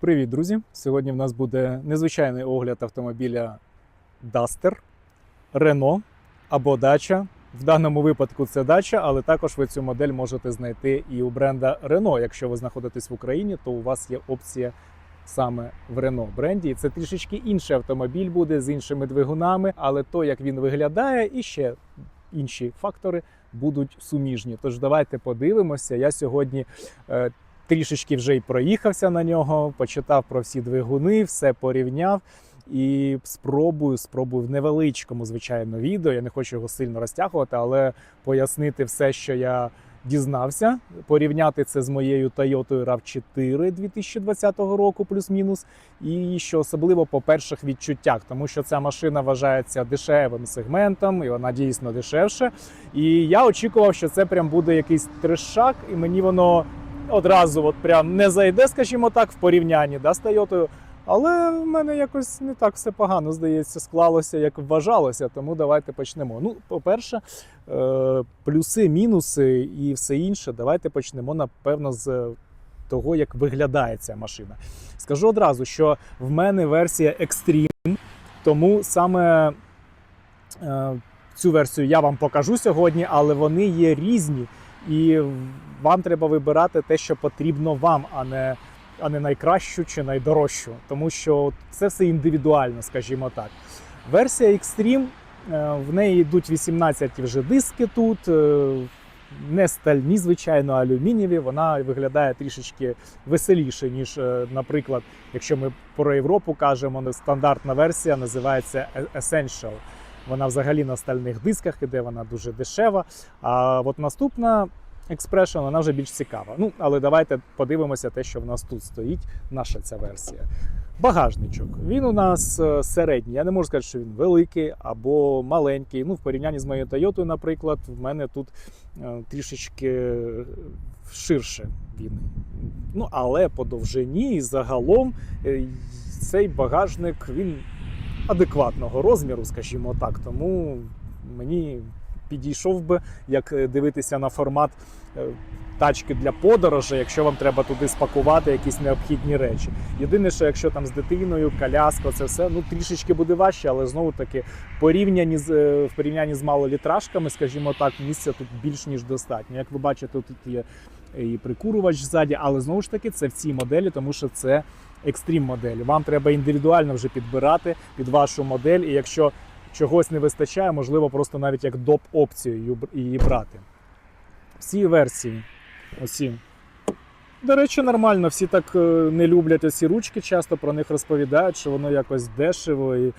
Привіт, друзі! Сьогодні в нас буде незвичайний огляд автомобіля Duster, Renault або дача. В даному випадку це дача, але також ви цю модель можете знайти і у бренда Renault. Якщо ви знаходитесь в Україні, то у вас є опція саме в Renault бренді. Це трішечки інший автомобіль буде з іншими двигунами, але то, як він виглядає, і ще інші фактори будуть суміжні. Тож давайте подивимося. Я сьогодні. Трішечки вже й проїхався на нього, почитав про всі двигуни, все порівняв. І спробую, спробую в невеличкому, звичайно, відео. Я не хочу його сильно розтягувати, але пояснити все, що я дізнався, порівняти це з моєю Toyota RAV4 2020 року, плюс-мінус. І що особливо по перших відчуттях, тому що ця машина вважається дешевим сегментом, і вона дійсно дешевша. І я очікував, що це прям буде якийсь трешак, і мені воно одразу от прям не зайде, скажімо так, в порівнянні да, з Тойотою. Але в мене якось не так все погано, здається, склалося, як вважалося. Тому давайте почнемо. Ну, по-перше, е, плюси, мінуси і все інше. Давайте почнемо, напевно, з того, як виглядає ця машина. Скажу одразу, що в мене версія Extreme, тому саме е, цю версію я вам покажу сьогодні, але вони є різні. І вам треба вибирати те, що потрібно вам, а не, а не найкращу чи найдорожчу. Тому що це все індивідуально, скажімо так. Версія Extreme, е, в неї йдуть 18 вже диски тут. е, Не стальні, звичайно, алюмінієві. Вона виглядає трішечки веселіше, ніж, е, наприклад, якщо ми про Європу кажемо, стандартна версія називається Essential. Вона взагалі на стальних дисках іде, вона дуже дешева. А от наступна Expression, вона вже більш цікава. Ну, але давайте подивимося те, що в нас тут стоїть, наша ця версія. Багажничок. Він у нас е, середній. Я не можу сказати, що він великий або маленький. Ну, в порівнянні з моєю Toyota, наприклад, в мене тут е, трішечки ширше він. Ну, але по довжині загалом е, цей багажник він адекватного розміру, скажімо так. Тому мені підійшов би, як е, дивитися на формат е, тачки для подорожей, якщо вам треба туди спакувати якісь необхідні речі. Єдине, що якщо там з дитиною, коляска, це все ну трішечки буде важче, але знову таки порівняні з е, в порівнянні з малолітражками, скажімо так, місця тут більш ніж достатньо. Як ви бачите, тут є і прикурувач ззаді, але знову ж таки це в цій моделі, тому що це екстрім модель. Вам треба індивідуально вже підбирати під вашу модель, і якщо чогось не вистачає, можливо, просто навіть як доп опцію її брати. Всі версії. Осі. До речі, нормально. Всі так е, не люблять оці ручки, часто про них розповідають, що воно якось дешево і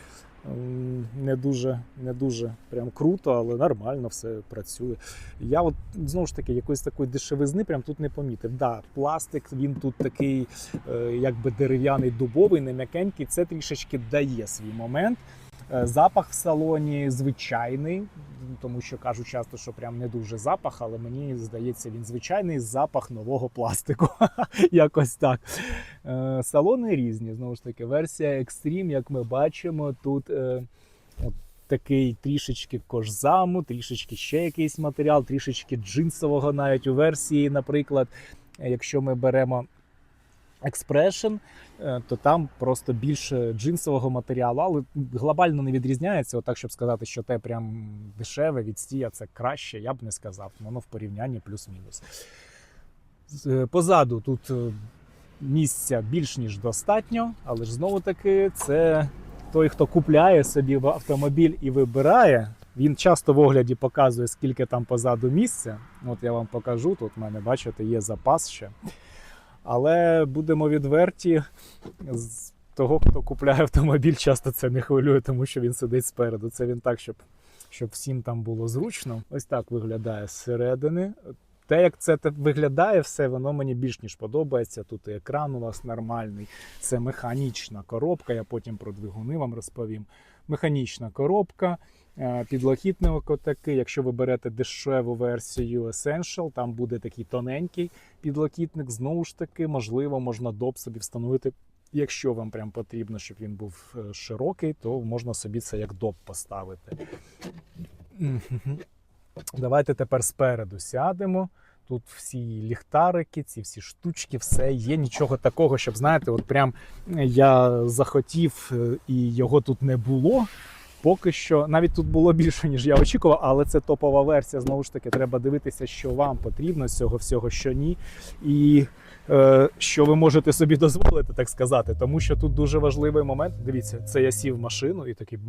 не дуже, не дуже прям круто, але нормально все працює. Я от знову ж таки якоїсь такої дешевизни прям тут не помітив. Да, пластик, він тут такий, е, якби дерев'яний дубовий, не м'якенький. Це трішечки дає свій момент. Е, Запах в салоні звичайний, тому що кажуть часто, що прям не дуже запах, але мені здається, він звичайний запах нового пластику. Якось так. Е, Салони різні. Знову ж таки, версія Extreme, як ми бачимо, тут е, от такий трішечки кожзаму, трішечки ще якийсь матеріал, трішечки джинсового навіть у версії, наприклад, якщо ми беремо. Expression, е, то там просто більше джинсового матеріалу, але глобально не відрізняється. Отак, щоб сказати, що те прям дешеве, відстія, це краще, я б не сказав. Воно в порівнянні плюс-мінус. Е, Позаду тут е, місця більш ніж достатньо, але ж знову таки, це той, хто купляє собі автомобіль і вибирає. Він часто в огляді показує, скільки там позаду місця. От я вам покажу. Тут в мене, бачите, є запас ще. Але будемо відверті, з того, хто купляє автомобіль, часто це не хвилює, тому що він сидить спереду. Це він так, щоб, щоб всім там було зручно. Ось так виглядає зсередини. Те, як це виглядає, все воно мені більш ніж подобається. Тут і екран у нас нормальний, це механічна коробка. Я потім про двигуни вам розповім. Механічна коробка, е, підлокітник отакий. Якщо ви берете дешеву версію Essential, там буде такий тоненький підлокітник. Знову ж таки, можливо, можна доп собі встановити. Якщо вам прям потрібно, щоб він був е, широкий, то можна собі це як доп поставити. Давайте тепер спереду сядемо. тут всі ліхтарики, ці всі штучки, все є. Нічого такого, щоб знаєте, от прям я захотів е, і його тут не було. Поки що навіть тут було більше, ніж я очікував, але це топова версія. Знову ж таки, треба дивитися, що вам потрібно з цього всього, що ні, і е, що ви можете собі дозволити, так сказати. Тому що тут дуже важливий момент. Дивіться, це я сів в машину і такий.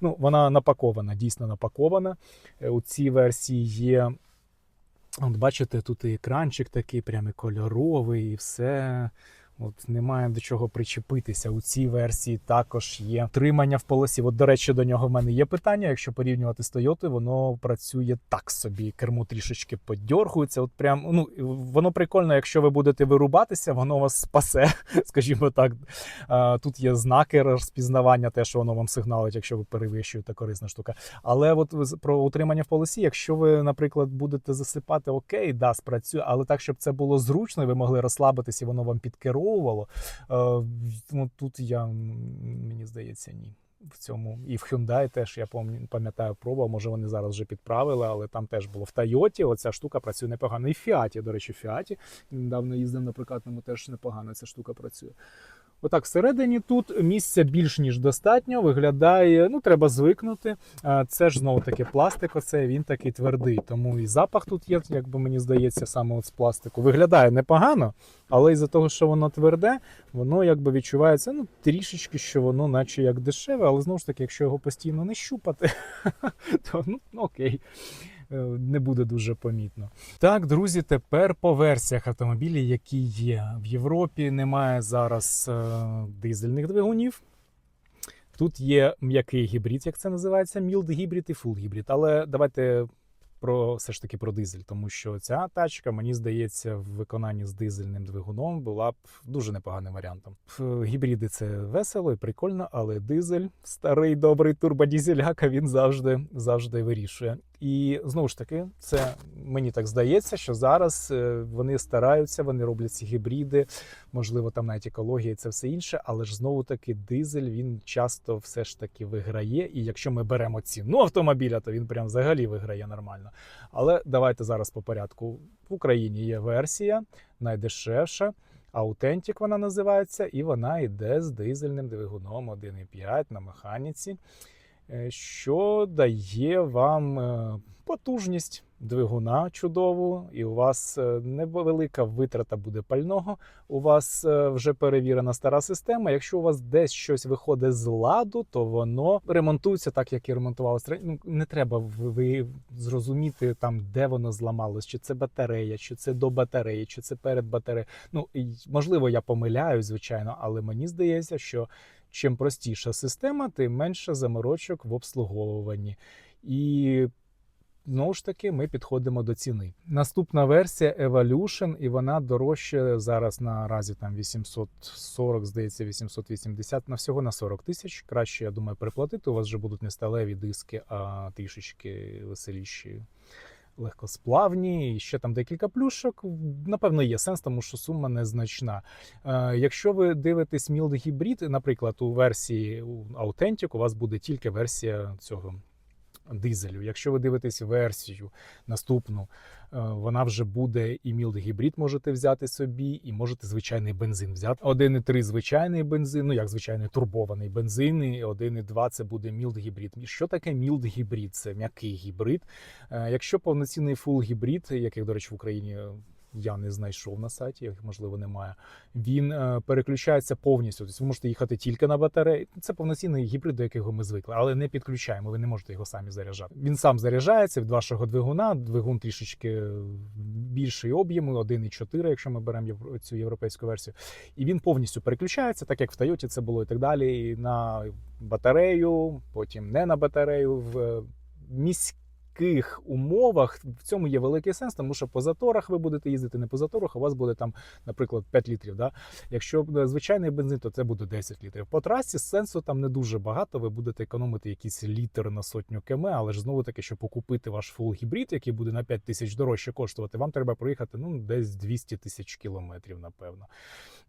Ну, вона напакована, дійсно напакована. Е, У цій версії є. От бачите, тут і екранчик такий, прямо кольоровий, і все. От немає до чого причепитися. У цій версії також є тримання в полосі. От, до речі, до нього в мене є питання. Якщо порівнювати з Toyota, воно працює так собі. Кермо трішечки подьоргується. От прям ну воно прикольно, якщо ви будете вирубатися, воно вас спасе, скажімо так. Тут є знаки розпізнавання, те, що воно вам сигналить, якщо ви перевищуєте корисна штука. Але от про утримання в полосі, якщо ви, наприклад, будете засипати, окей, да, спрацює, але так, щоб це було зручно, і ви могли розслабитись, і воно вам підкеровувало. Е, ну, тут я мені здається, ні. В цьому і в Hyundai теж я пам'ятаю, пробував. Може вони зараз вже підправили, але там теж було в Тойоті. Оця штука працює непогано. І в Фіаті, до речі, в Фіаті недавно їздив на прокатному, теж непогано ця штука працює. Отак, всередині тут місця більш ніж достатньо. Виглядає, ну треба звикнути. Це ж знову таки пластик, оце він такий твердий. Тому і запах тут є, як би мені здається, саме от з пластику. Виглядає непогано, але із-за того, що воно тверде, воно якби відчувається ну, трішечки, що воно, наче як дешеве, але знову ж таки, якщо його постійно не щупати, то ну окей. Е, Не буде дуже помітно. Так, друзі, тепер по версіях автомобілів, які є. В Європі немає зараз е, дизельних двигунів. Тут є м'який гібрид, як це називається, мілд гібрид і фул гібрид. Але давайте про все ж таки про дизель, тому що ця тачка, мені здається, в виконанні з дизельним двигуном була б дуже непоганим варіантом. Гібриди це весело і прикольно, але дизель, старий добрий турбодізеляка, він завжди завжди вирішує. І знову ж таки, це мені так здається, що зараз е, вони стараються, вони роблять ці гібриди, можливо, там навіть екологія і це все інше, але ж знову таки дизель він часто все ж таки виграє. І якщо ми беремо ціну автомобіля, то він прям взагалі виграє нормально. Але давайте зараз по порядку. В Україні є версія найдешевша. Authentic вона називається, і вона йде з дизельним двигуном 1.5 на механіці, що дає вам е, потужність двигуна чудову, і у вас е, невелика витрата буде пального. У вас е, вже перевірена стара система. Якщо у вас десь щось виходить з ладу, то воно ремонтується так, як і ремонтувалося. Ну, не треба ви, зрозуміти там, де воно зламалось, чи це батарея, чи це до батареї, чи це перед батареєю. Ну можливо, я помиляюсь, звичайно, але мені здається, що чим простіша система, тим менше заморочок в обслуговуванні. І знову ж таки ми підходимо до ціни. Наступна версія Evolution, і вона дорожча зараз наразі там 840, здається, 880 на всього на 40 тисяч. Краще, я думаю, приплатити. У вас вже будуть не сталеві диски, а трішечки веселіші. Легкосплавні, і ще там декілька плюшок. Напевно, є сенс, тому що сума незначна. Е, якщо ви дивитесь Mild Hybrid, наприклад, у версії Authentic у вас буде тільки версія цього дизелю. Якщо ви дивитесь версію наступну, е, вона вже буде і мілд гібрид можете взяти собі, і можете звичайний бензин взяти. 1,3 звичайний бензин, ну як звичайний турбований бензин, і 1,2 це буде мілд гібрид. Що таке мілд гібрид? Це м'який гібрид. Е, Якщо повноцінний фул гібрид, яких, до речі, в Україні я не знайшов на сайті, їх можливо немає. Він е, переключається повністю. Тобто ви можете їхати тільки на батареї. Це повноцінний гібрид, до якого ми звикли, але не підключаємо. Ви не можете його самі заряджати. Він сам заряджається від вашого двигуна. Двигун трішечки більший об'єму, 1,4, якщо ми беремо цю європейську версію. І він повністю переключається, так як в Toyota це було і так далі. І на батарею, потім не на батарею в міських умовах в цьому є великий сенс, тому що по заторах ви будете їздити не по заторах, у вас буде там, наприклад, 5 літрів. Да? Якщо е, звичайний бензин, то це буде 10 літрів. По трасі сенсу там не дуже багато. Ви будете економити якийсь літр на сотню км, але ж знову таки, щоб окупити ваш фул гібрид, який буде на 5 тисяч дорожче коштувати, вам треба проїхати ну десь 200 тисяч кілометрів, напевно.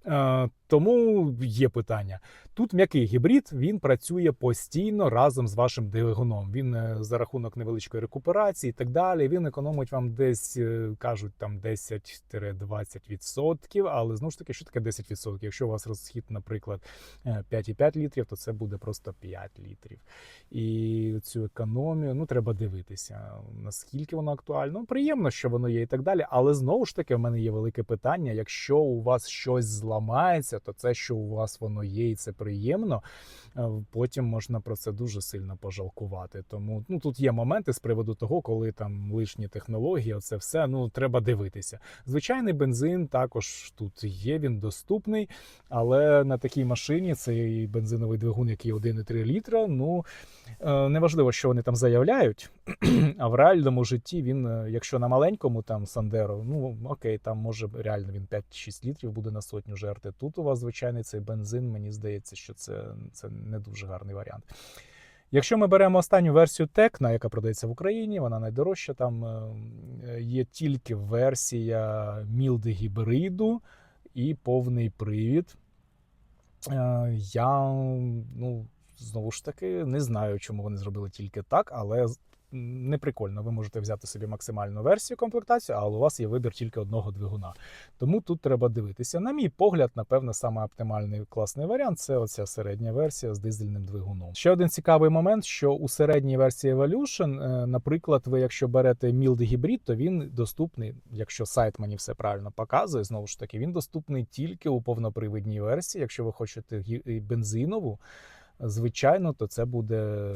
Е, Тому є питання. Тут м'який гібрид він працює постійно разом з вашим двигуном. Він е, за рахунок невеличкої рекуперації і так далі. Він економить вам десь е, кажуть там 10-20%. Але знову ж таки, що таке 10%? Якщо у вас розхід, наприклад, е, 5,5 літрів, то це буде просто 5 літрів. І цю економію ну треба дивитися, наскільки воно актуально. Ну, приємно, що воно є і так далі. Але знову ж таки, в мене є велике питання: якщо у вас щось зламається, то це, що у вас воно є, і це приємно. е, Потім можна про це дуже сильно пожалкувати. Тому ну тут є моменти з приводу того, коли там лишні технології, оце все ну треба дивитися. Звичайний бензин також тут є, він доступний, але на такій машині цей бензиновий двигун, який 1,3 літра, ну е, неважливо, що вони там заявляють. А в реальному житті він, е, якщо на маленькому там Сандеро, ну окей, там може реально він 5-6 літрів буде на сотню жерти. Тут у вас звичайний цей бензин, мені здається, що це, це не дуже гарний варіант. Якщо ми беремо останню версію Текна, яка продається в Україні, вона найдорожча. Там е, є тільки версія мілди гібриду і повний привід. Е, Я ну знову ж таки не знаю, чому вони зробили тільки так, але не прикольно. Ви можете взяти собі максимальну версію комплектацію, але у вас є вибір тільки одного двигуна. Тому тут треба дивитися. На мій погляд, напевно, саме оптимальний класний варіант це оця середня версія з дизельним двигуном. Ще один цікавий момент, що у середній версії Evolution, е, наприклад, ви якщо берете Mild гібрид, то він доступний, якщо сайт мені все правильно показує, знову ж таки, він доступний тільки у повнопривідній версії. Якщо ви хочете бензинову, звичайно, то це буде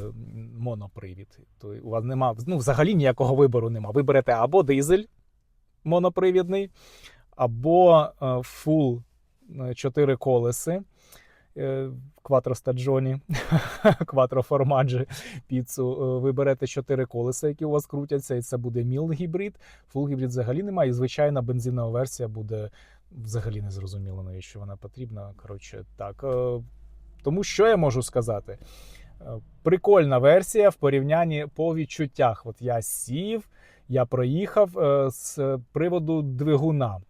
монопривід. То у вас нема ну, взагалі ніякого вибору нема. Ви берете або дизель монопривідний, або е, фул е, чотири колеси. е, Stagioni, Quattro Formaggi піцу. Е, Ви берете чотири колеса, які у вас крутяться, і це буде міл гібрид. Фул гібрид взагалі немає. І звичайна бензинова версія буде взагалі не зрозуміло, навіщо вона потрібна. Коротше, так. Тому що я можу сказати? Е, Прикольна версія в порівнянні по відчуттях. От я сів, я проїхав е, з приводу двигуна.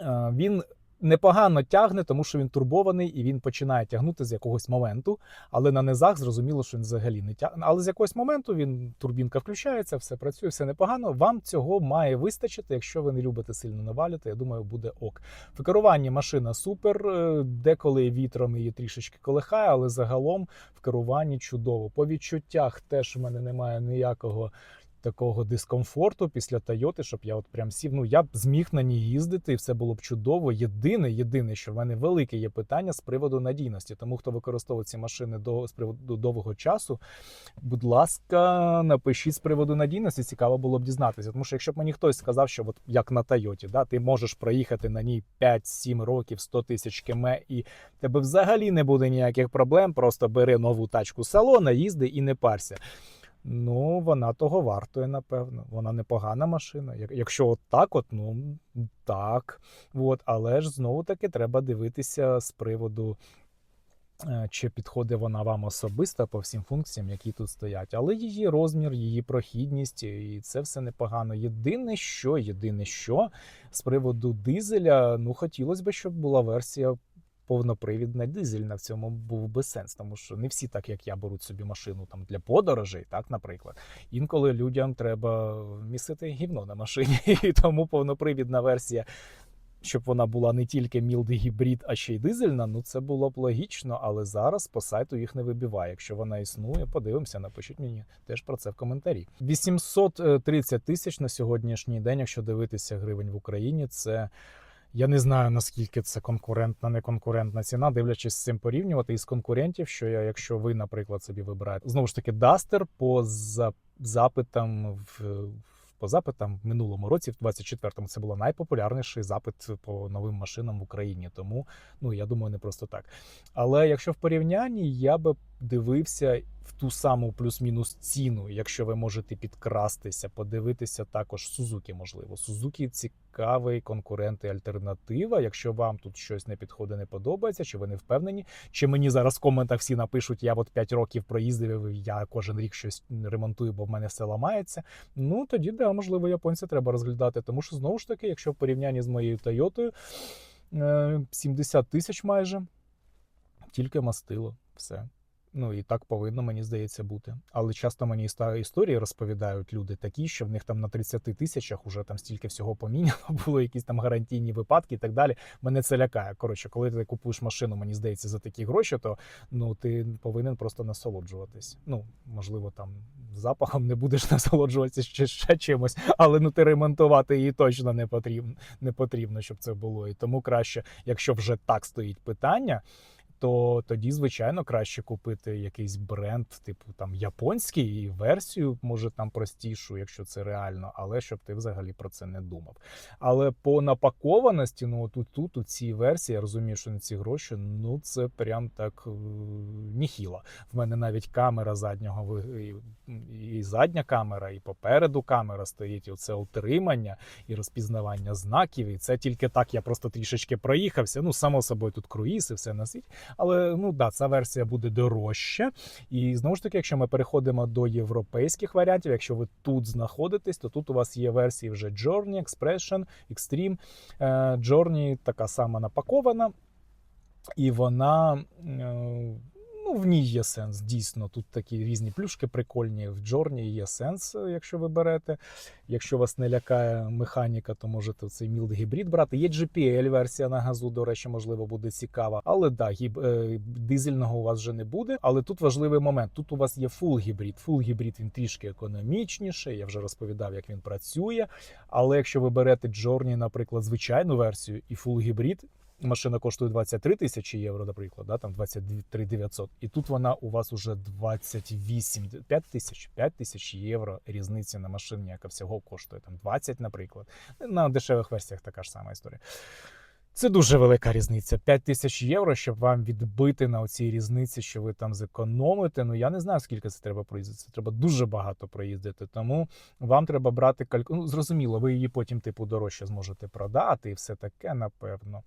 Е, Він непогано тягне, тому що він турбований і він починає тягнути з якогось моменту. Але на низах зрозуміло, що він взагалі не тягне. Але з якогось моменту він турбінка включається, все працює, все непогано. Вам цього має вистачити, якщо ви не любите сильно навалювати. Я думаю, буде ок. В керуванні машина супер. е, Деколи вітром її трішечки колихає, але загалом в керуванні чудово. По відчуттях теж в мене немає ніякого. Такого дискомфорту після Тойоти, щоб я от прям сів. Ну я б зміг на ній їздити, і все було б чудово. Єдине, єдине, що в мене велике є питання з приводу надійності. Тому хто використовує ці машини до з приводу довгого часу, будь ласка, напишіть з приводу надійності. Цікаво було б дізнатися. Тому що якщо б мені хтось сказав, що от як на Тойоті, да, ти можеш проїхати на ній 5-7 років, 100 тисяч км, і тебе взагалі не буде ніяких проблем. Просто бери нову тачку салона, їзди і не парся. Ну, вона того вартує, напевно. Вона непогана машина. Якщо от так, от, ну так. От, але ж знову таки треба дивитися з приводу, е, чи підходить вона вам особисто по всім функціям, які тут стоять. Але її розмір, її прохідність, і це все непогано. Єдине, що, єдине, що з приводу дизеля, ну хотілося б, щоб була версія повнопривідна дизельна. В цьому був би сенс, тому що не всі, так як я, беруть собі машину там для подорожей, так, наприклад. Інколи людям треба місити гівно на машині, і тому повнопривідна версія. Щоб вона була не тільки мілди гібрид, а ще й дизельна, ну це було б логічно, але зараз по сайту їх не вибиває. Якщо вона існує, подивимося, напишіть мені теж про це в коментарі. 830 тисяч на сьогоднішній день, якщо дивитися гривень в Україні, це я не знаю наскільки це конкурентна, неконкурентна ціна, дивлячись з цим порівнювати із конкурентів, що я, якщо ви, наприклад, собі вибираєте знову ж таки Duster по за- запитам в. По запитам в минулому році, в 24-му, це було найпопулярніший запит по новим машинам в Україні. Тому ну я думаю, не просто так. Але якщо в порівнянні, я би дивився в ту саму плюс-мінус ціну, якщо ви можете підкрастися, подивитися також Suzuki, можливо. Suzuki цікавий конкурент і альтернатива. Якщо вам тут щось не підходить, не подобається, чи ви не впевнені, чи мені зараз в коментах всі напишуть, я от 5 років проїздив, я кожен рік щось ремонтую, бо в мене все ламається. Ну тоді да, можливо, японця треба розглядати. Тому що знову ж таки, якщо в порівнянні з моєю Тойотою. Е, 70 тисяч майже. Тільки мастило. Все. Ну і так повинно, мені здається, бути. Але часто мені історії розповідають люди такі, що в них там на 30 тисячах уже там стільки всього поміняло, було якісь там гарантійні випадки і так далі. Мене це лякає. Коротше, коли ти купуєш машину, мені здається, за такі гроші, то ну ти повинен просто насолоджуватись. Ну, можливо, там запахом не будеш насолоджуватися чи ще чимось, але ну ти ремонтувати її точно не потрібно, не потрібно, щоб це було. І тому краще, якщо вже так стоїть питання. То тоді, звичайно, краще купити якийсь бренд, типу там японський, і версію, може там простішу, якщо це реально, але щоб ти взагалі про це не думав. Але по напакованості, ну тут тут у цій версії, я розумію, що на ці гроші, ну це прям так е, ніхіла. В мене навіть камера заднього і, і задня камера, і попереду камера стоїть. І це утримання і розпізнавання знаків. І це тільки так. Я просто трішечки проїхався. Ну, само собою, тут круїз і все на світі. Але ну да, ця версія буде дорожча. І знову ж таки, якщо ми переходимо до європейських варіантів, якщо ви тут знаходитесь, то тут у вас є версії вже Journey, Expression, Extreme. Е, Journey така сама напакована, і вона. Ну, в ній є сенс, дійсно. Тут такі різні плюшки прикольні. В Джорні є сенс, е, якщо ви берете. Якщо вас не лякає механіка, то можете цей мілд гібрид брати. Є GPL-версія на газу, до речі, можливо, буде цікава. Але да, гіб, е, дизельного у вас вже не буде. Але тут важливий момент. Тут у вас є фул гібрид. Фул гібрид він трішки економічніше. Я вже розповідав, як він працює. Але якщо ви берете Journey, наприклад, звичайну версію і фул гібрид. Машина коштує 23 тисячі євро, наприклад, да, там 23 900. І тут вона у вас уже 28, 5 тисяч, 5 тисяч євро різниці на машині, яка всього коштує там 20, наприклад. На дешевих версіях така ж сама історія. Це дуже велика різниця. 5 тисяч євро, щоб вам відбити на оцій різниці, що ви там зекономите. Ну я не знаю, скільки це треба проїздити. Це треба дуже багато проїздити. Тому вам треба брати кальку. Ну, зрозуміло, ви її потім, типу, дорожче зможете продати і все таке, напевно.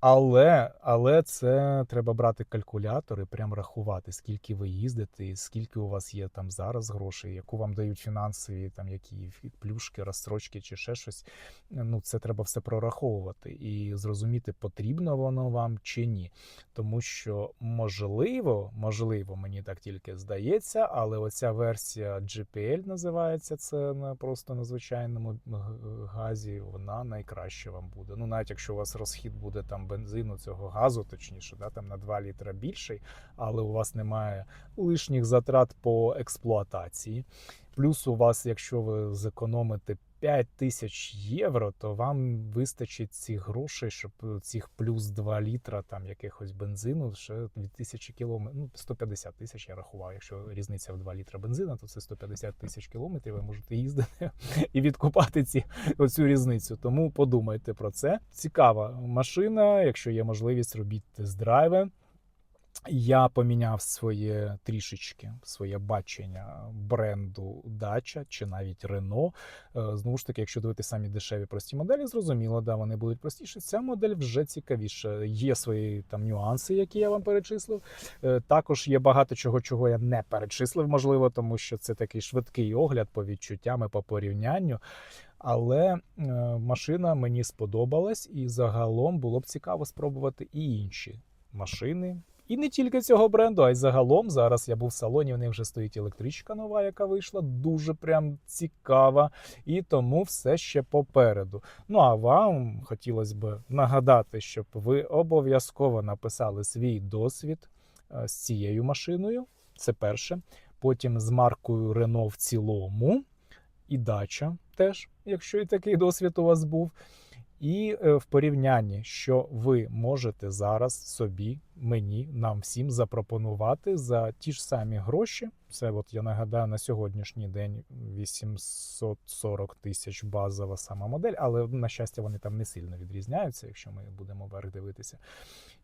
Але, але це треба брати калькулятор і прям рахувати, скільки ви їздите, скільки у вас є там зараз грошей, яку вам дають фінансові, там які плюшки, розстрочки чи ще щось. Ну, це треба все прораховувати і зрозуміти, потрібно воно вам чи ні. Тому що можливо, можливо, мені так тільки здається, але оця версія GPL називається це на просто на звичайному газі, вона найкраще вам буде. Ну, навіть якщо у вас розхід буде там бензину цього газу, точніше, да, там на 2 літра більший, але у вас немає лишніх затрат по експлуатації. Плюс у вас, якщо ви зекономите 5 тисяч євро, то вам вистачить цих грошей, щоб цих плюс 2 літра там якихось бензину ще 2000 кілометрів, ну 150 тисяч я рахував. Якщо різниця в 2 літра бензину, то це 150 тисяч кілометрів. Ви можете їздити і відкупати ці оцю різницю. Тому подумайте про це. Цікава машина. Якщо є можливість, робіть тест-драйви. Я поміняв своє трішечки своє бачення бренду Dacia чи навіть. Е, Знову ж таки, якщо дивити самі дешеві прості моделі, зрозуміло, да, вони будуть простіші. Ця модель вже цікавіша. Є свої там нюанси, які я вам перечислив. Е, Також є багато чого, чого я не перечислив, можливо, тому що це такий швидкий огляд по відчуттям по порівнянню. Але е, машина мені сподобалась, і загалом було б цікаво спробувати і інші машини. І не тільки цього бренду, а й загалом. Зараз я був в салоні. В них вже стоїть електричка нова, яка вийшла. Дуже прям цікава. І тому все ще попереду. Ну а вам хотілося б нагадати, щоб ви обов'язково написали свій досвід е, з цією машиною. Це перше. Потім з маркою Renault в цілому, і дача теж, якщо і такий досвід у вас був. І е, в порівнянні, що ви можете зараз собі, мені, нам всім запропонувати за ті ж самі гроші. Це, от я нагадаю, на сьогоднішній день 840 тисяч базова сама модель, але на щастя вони там не сильно відрізняються, якщо ми будемо вверх дивитися.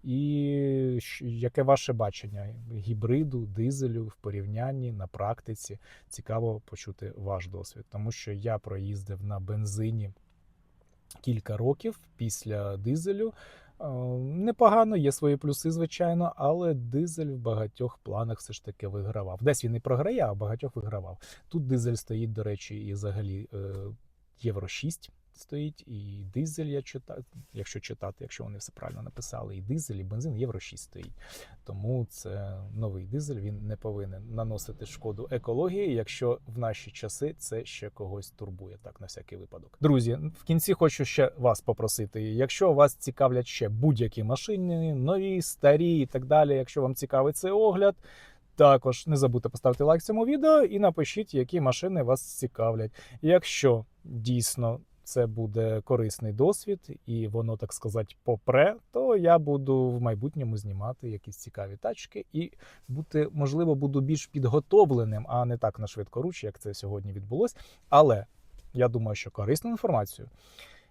І яке ваше бачення гібриду, дизелю в порівнянні на практиці? Цікаво почути ваш досвід, тому що я проїздив на бензині кілька років після дизелю. Е, Непогано, є свої плюси, звичайно, але дизель в багатьох планах все ж таки вигравав. Десь він і програє, а в багатьох вигравав. Тут дизель стоїть, до речі, і взагалі е, Євро 6 стоїть, і дизель я читаю, якщо читати, якщо вони все правильно написали, і дизель, і бензин Євро 6 стоїть. Тому це новий дизель. Він не повинен наносити шкоду екології, якщо в наші часи це ще когось турбує. Так, на всякий випадок. Друзі, в кінці хочу ще вас попросити. Якщо вас цікавлять ще будь-які машини, нові, старі і так далі. Якщо вам цікавий цей огляд. Також не забудьте поставити лайк цьому відео і напишіть, які машини вас цікавлять. Якщо дійсно це буде корисний досвід, і воно, так сказати, попре, то я буду в майбутньому знімати якісь цікаві тачки і бути, можливо, буду більш підготовленим, а не так на швидкоруч, як це сьогодні відбулось. Але я думаю, що корисну інформацію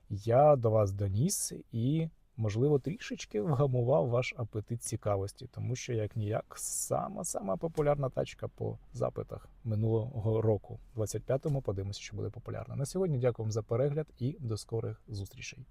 я до вас доніс і. Можливо, трішечки вгамував ваш апетит цікавості, тому що як ніяк сама сама популярна тачка по запитах минулого року, 25-му, подивимося, що буде популярна. На сьогодні дякую вам за перегляд і до скорих зустрічей.